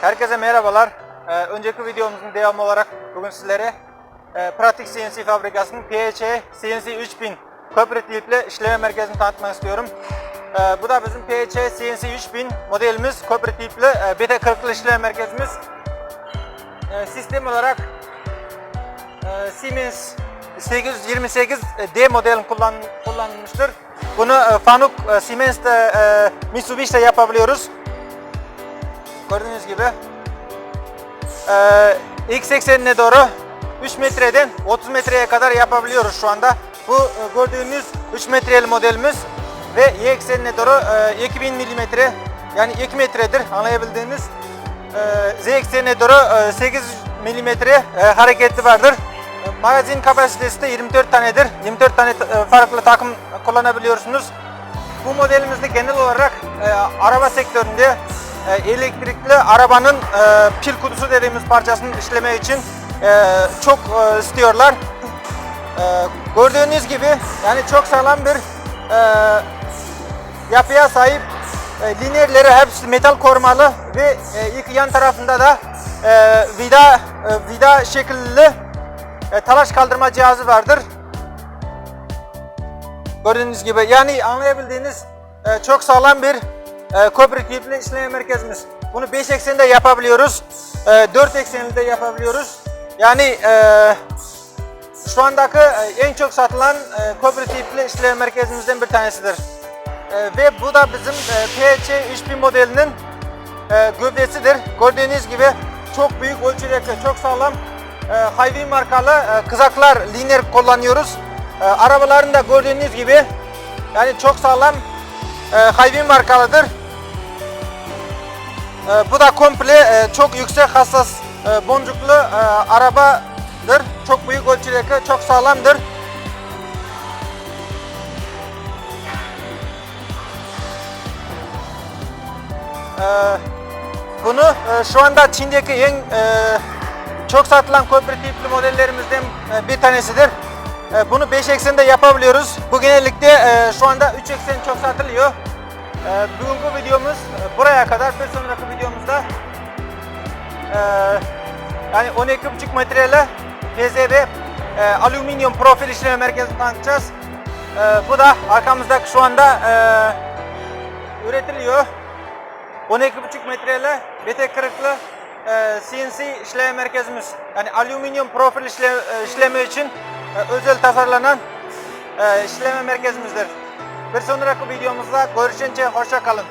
Herkese merhabalar. Ee, önceki videomuzun devamı olarak bugün sizlere e, pratik CNC fabrikasının PHC CNC 3000 kooperatifle işleme merkezini tanıtmak istiyorum. Ee, bu da bizim PHC CNC 3000 modelimiz kooperatifle e, BT40'lı işleme merkezimiz. Ee, sistem olarak e, Siemens 828D modelin kullan, kullanılmıştır. Bunu e, Fanuc, e, Siemens'te, e, Mitsubishi'de yapabiliyoruz. Gördüğünüz gibi. Ee, ilk 80'ine doğru 3 metreden 30 metreye kadar yapabiliyoruz şu anda. Bu e, gördüğünüz 3 metreli modelimiz ve Y eksenine doğru e, 2000 milimetre yani 2 metredir anlayabildiğiniz. E, Z eksenine doğru e, 8 milimetre e, hareketli vardır. E, magazin kapasitesi de 24 tanedir. 24 tane farklı takım kullanabiliyorsunuz. Bu modelimizde genel olarak e, araba sektöründe e, elektrikli arabanın e, pil kutusu dediğimiz parçasını işleme için e, çok istiyorlar. Gördüğünüz gibi yani çok sağlam bir yapıya sahip e, lineerleri hepsi metal korumalı ve e, ilk yan tarafında da vida vida şekilli e, talaş kaldırma cihazı vardır. Gördüğünüz gibi yani anlayabildiğiniz çok sağlam bir e, kooperatifli işleme merkezimiz. Bunu 5 ekseninde yapabiliyoruz. E, 4 ekseninde yapabiliyoruz. Yani e, şu andaki e, en çok satılan e, kooperatifli işleme merkezimizden bir tanesidir. E, ve bu da bizim e, PHC 3000 modelinin gövdesidir. Gördüğünüz gibi çok büyük ölçüde çok sağlam e, markalı e, kızaklar lineer kullanıyoruz. E, arabaların da gördüğünüz gibi yani çok sağlam e, markalıdır. E, bu da komple e, çok yüksek hassas e, boncuklu e, arabadır. Çok büyük ölçüdeki çok sağlamdır. Ee, bunu e, şu anda Çin'deki en e, çok satılan kooperatifli modellerimizden e, bir tanesidir. E, bunu 5 eksende yapabiliyoruz. Bu genellikle e, şu anda 3 eksen çok satılıyor. E, bugünkü videomuz e, buraya kadar. Bir e, yani 12,5 metreyle PZB e, alüminyum profil işleme merkezini tanıtacağız. E, bu da arkamızdaki şu anda e, üretiliyor. 12,5 metreyle BT kırıklı e, CNC işleme merkezimiz. Yani alüminyum profil işle, e, işleme için e, özel tasarlanan e, işleme merkezimizdir. Bir sonraki videomuzda görüşünce hoşça kalın.